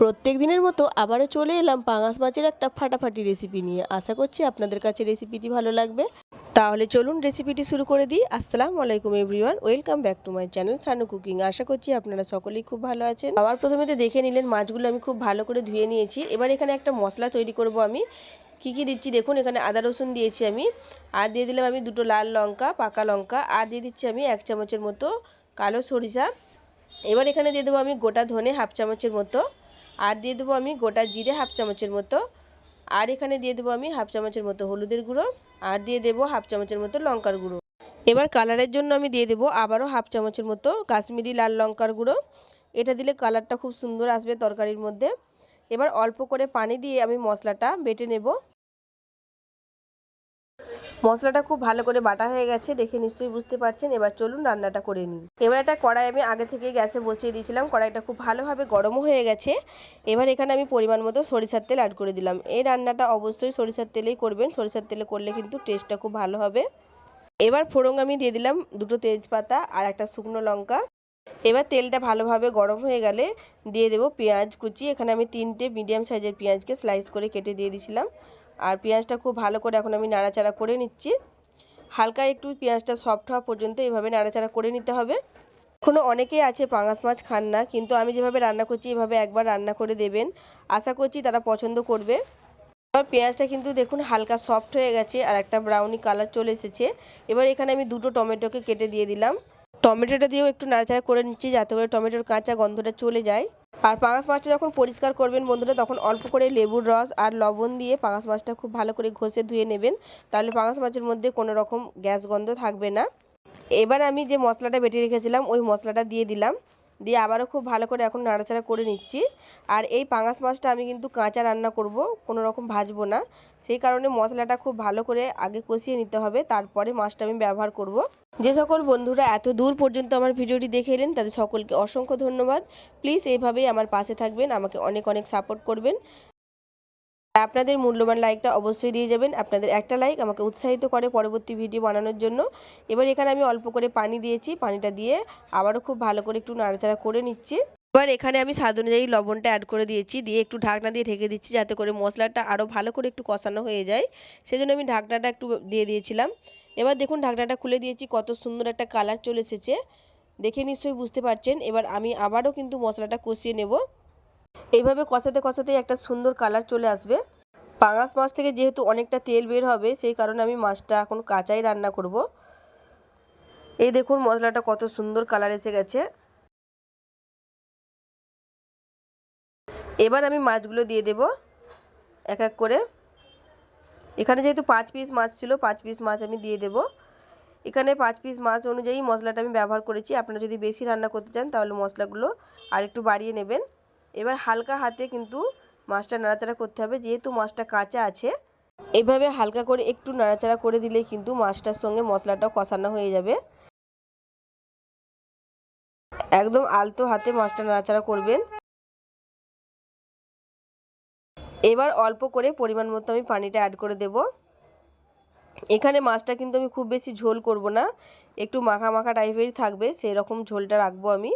প্রত্যেক দিনের মতো আবারও চলে এলাম পাঙাশ মাছের একটা ফাটাফাটি রেসিপি নিয়ে। আশা করছি আপনাদের কাছে রেসিপিটি ভালো লাগবে। তাহলে চলুন রেসিপিটি শুরু করে দিই। আসসালামু আলাইকুম everyone welcome back to my channel Sanu cooking আশা করছি আপনারা সকলেই খুব ভালো আছেন। আবার প্রথমে তো দেখে নিলেন মাছগুলো আমি খুব ভালো করে ধুয়ে নিয়েছি। এবার এখানে একটা মশলা তৈরি করব আমি। কী কী দিচ্ছি দেখুন, এখানে আদা, রসুন দিয়েছি আমি। আর দিয়ে দিলাম আমি দুটো লাল লঙ্কা, পাকা লঙ্কা। আর দিয়ে দিচ্ছি আমি এক চামচের মতো কালো সরিষা। এবার এখানে দিয়ে দেবো আমি গোটা ধনে হাফ চামচের মতো আর দিয়ে দেবো আমি গোটা জিরে হাফ চামচের মতো। আর এখানে দিয়ে দেবো আমি হাফ চামচের মতো হলুদের গুঁড়ো। আর দিয়ে দেবো হাফ চামচের মতো লঙ্কার গুঁড়ো। এবার কালারের জন্য আমি দিয়ে দেবো আবারও হাফ চামচের মতো কাশ্মীরি লাল লঙ্কার গুঁড়ো। এটা দিলে কালারটা খুব সুন্দর আসবে তরকারির মধ্যে। এবার অল্প করে পানি দিয়ে আমি মশলাটা বেটে নেব। মশলাটা খুব ভালো করে বাটা হয়ে গেছে, দেখে নিশ্চয়ই বুঝতে পারছেন। এবার চলুন রান্নাটা করে নিই। এবার একটা কড়াই আমি আগে থেকে গ্যাসে বসিয়ে দিয়েছিলাম, কড়াইটা খুব ভালোভাবে গরমও হয়ে গেছে। এবার এখানে আমি পরিমাণ মতো সরিষার তেল অ্যাড করে দিলাম। এই রান্নাটা অবশ্যই সরিষার তেলেই করবেন, সরিষার তেলে করলে কিন্তু টেস্টটা খুব ভালো হবে। এবার ফোড়ং আমি দিয়ে দিলাম দুটো তেজপাতা আর একটা শুকনো লঙ্কা। এবার তেলটা ভালোভাবে গরম হয়ে গেলে দিয়ে দেবো পেঁয়াজ কুচি। এখানে আমি তিনটে মিডিয়াম সাইজের পেঁয়াজকে স্লাইস করে কেটে দিয়ে দিয়েছিলাম। আর পেঁয়াজটা খুব ভালো করে এখন আমি নাড়াচাড়া করে নিচ্ছি। হালকা একটু পেঁয়াজটা সফট হওয়া পর্যন্ত এইভাবে নাড়াচাড়া করে নিতে হবে। এখনও অনেকেই আছে পাঙাশ মাছ খান না, কিন্তু আমি যেভাবে রান্না করছি এভাবে একবার রান্না করে দেবেন। আশা করছি তারা পছন্দ করবে। এবার পেঁয়াজটা কিন্তু দেখুন হালকা সফট হয়ে গেছে আর একটা ব্রাউনি কালার চলে এসেছে। এবার এখানে আমি দুটো টমেটোকে কেটে দিয়ে দিলাম। টমেটোটা দিয়েও একটু নাড়াচাড়া করে নিচ্ছি যাতে করে টমেটোর কাঁচা গন্ধটা চলে যায়। আর পাঙাশ মাছটা যখন পরিষ্কার করবেন বন্ধুরা, তখন অল্প করে লেবুর রস আর লবণ দিয়ে পাঙাশ মাছটা খুব ভালো করে ঘষে ধুয়ে নেবেন। তাহলে পাঙাশ মাছের মধ্যে কোনো রকম গ্যাস গন্ধ থাকবে না। এবার আমি যে মশলাটা বেটে রেখেছিলাম, ওই মশলাটা দিয়ে দিলাম। দিয়ে আবারও খুব ভালো করে এখন নাড়াচাড়া করে নিচ্ছি। আর এই পাঙাশ মাছটা আমি কিন্তু কাঁচা রান্না করব, কোনো রকম ভাজবো না। সেই কারণে মশলাটা খুব ভালো করে আগে কষিয়ে নিতে হবে, তারপরে মাছটা আমি ব্যবহার করব। যে সকল বন্ধুরা এত দূর পর্যন্ত আমার ভিডিওটি দেখে এলেন, তাদের সকলকে অসংখ্য ধন্যবাদ। প্লিজ এইভাবেই আমার পাশে থাকবেন, আমাকে অনেক অনেক সাপোর্ট করবেন। আপনাদের মূল্যবান লাইকটা অবশ্যই দিয়ে যাবেন। আপনাদের একটা লাইক আমাকে উৎসাহিত করে পরবর্তী ভিডিও বানানোর জন্য। এবার এখানে আমি অল্প করে পানি দিয়েছি। পানিটা দিয়ে আবারও খুব ভালো করে একটু নাড়াচাড়া করে নিচ্ছি। এবার এখানে আমি স্বাদ অনুযায়ী লবণটা অ্যাড করে দিয়েছি। দিয়ে একটু ঢাকনা দিয়ে ঢেকে দিচ্ছি যাতে করে মশলাটা আরও ভালো করে একটু কষানো হয়ে যায়। সেজন্য আমি ঢাকনাটা একটু দিয়ে দিয়েছিলাম। এবার দেখুন ঢাকনাটা খুলে দিয়েছি। কত সুন্দর একটা কালার চলে এসেছে। দেখে নিশ্চয়ই বুঝতে পারছেন। এবার আমি আবারও কিন্তু মশলাটা কষিয়ে নেব। এইভাবে কষাতে কষাতেই একটা সুন্দর কালার চলে আসবে। পাঙাশ মাছ থেকে যেহেতু অনেকটা তেল বের হবে, সেই কারণে আমি মাছটা এখন কাঁচাই রান্না করব। এই দেখুন মশলাটা কত সুন্দর কালার এসে গেছে। এবার আমি মাছগুলো দিয়ে দেব এক এক করে। এখানে যেহেতু পাঁচ পিস মাছ ছিল, পাঁচ পিস মাছ আমি দিয়ে দেব। এখানে পাঁচ পিস মাছ অনুযায়ী মশলাটা আমি ব্যবহার করেছি। আপনারা যদি বেশি রান্না করতে চান তাহলে মশলাগুলো আর একটু বাড়িয়ে নেবেন। এবার হালকা হাতে কিন্তু মাছটা নাড়াচাড়া করতে হবে, যেহেতু মাছটা কাঁচা আছে। এইভাবে হালকা করে একটু নাড়াচাড়া করে দিলেই কিন্তু মাছটার সঙ্গে মশলাটাও কষানো হয়ে যাবে। একদম আলতো হাতে মাছটা নাড়াচাড়া করবেন। এবার অল্প করে পরিমাণ মতো আমি পানিটা অ্যাড করে দেব। এখানে মাছটা কিন্তু আমি খুব বেশি ঝোল করব না, একটু মাখা মাখা টাইপেরই থাকবে সেই রকম ঝোলটা রাখব আমি।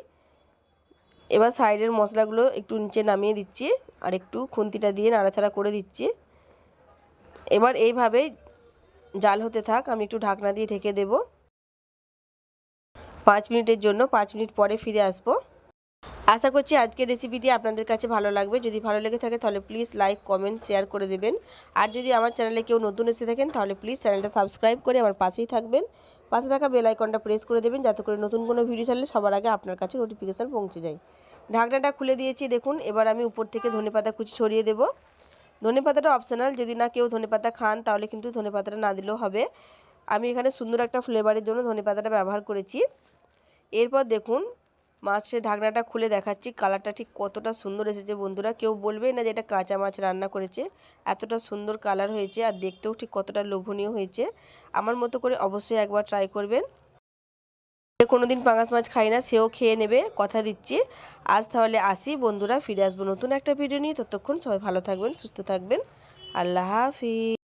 এবার সাইডের মশলাগুলো একটু নিচে নামিয়ে দিচ্ছি আর একটু খুন্তিটা দিয়ে নাড়াছাড়া করে দিচ্ছি। এবার এইভাবে জাল হতে থাক, আমি একটু ঢাকনা দিয়ে ঢেকে দেব। পাঁচ মিনিটের জন্য, পাঁচ মিনিট পরে ফিরে আসব। আশা করছি আজকের রেসিপিটি আপনাদের কাছে ভালো লাগবে। যদি ভালো লেগে থাকে তাহলে প্লিজ লাইক কমেন্ট শেয়ার করে দেবেন। আর যদি আমার চ্যানেলে কেউ নতুন এসে থাকেন তাহলে প্লিজ চ্যানেলটা সাবস্ক্রাইব করে আমার পাশেই থাকবেন। পাশে থাকা বেল আইকনটা প্রেস করে দেবেন যাতে করে নতুন কোনো ভিডিও ছাড়লে সবার আগে আপনার কাছে নোটিফিকেশান পৌঁছে যায়। ঢাকনাটা খুলে দিয়েছি, দেখুন। এবার আমি উপর থেকে ধনেপাতা কুচি ছড়িয়ে দেব। ধনেপাতাটা অপশনাল যদি না কেউ ধনেপাতা খান তাহলে কিন্তু ধনেপাতাটা না দিলেও হবে। আমি এখানে সুন্দর একটা ফ্লেভারের জন্য ধনেপাতাটা ব্যবহার করেছি। এরপর দেখুন মাছের ঢাকনাটা খুলে দেখাচ্ছি, কালারটা ঠিক কতটা সুন্দর এসেছে বন্ধুরা। কেউ বলবে না যে এটা কাঁচা মাছ রান্না করেছে, এতটা সুন্দর কালার হয়েছে আর দেখতেও ঠিক কতটা লোভনীয় হয়েছে। আমার মতো করে অবশ্যই একবার ট্রাই করবেন। যে কোনো দিন পাঙাশ মাছ খাই না, সেও খেয়ে নেবে, কথা দিচ্ছি। আজ তাহলে আসি বন্ধুরা, ফিরে আসব নতুন একটা ভিডিও নিয়ে। ততক্ষণ সবাই ভালো থাকবেন, সুস্থ থাকবেন। আল্লাহ হাফিজ।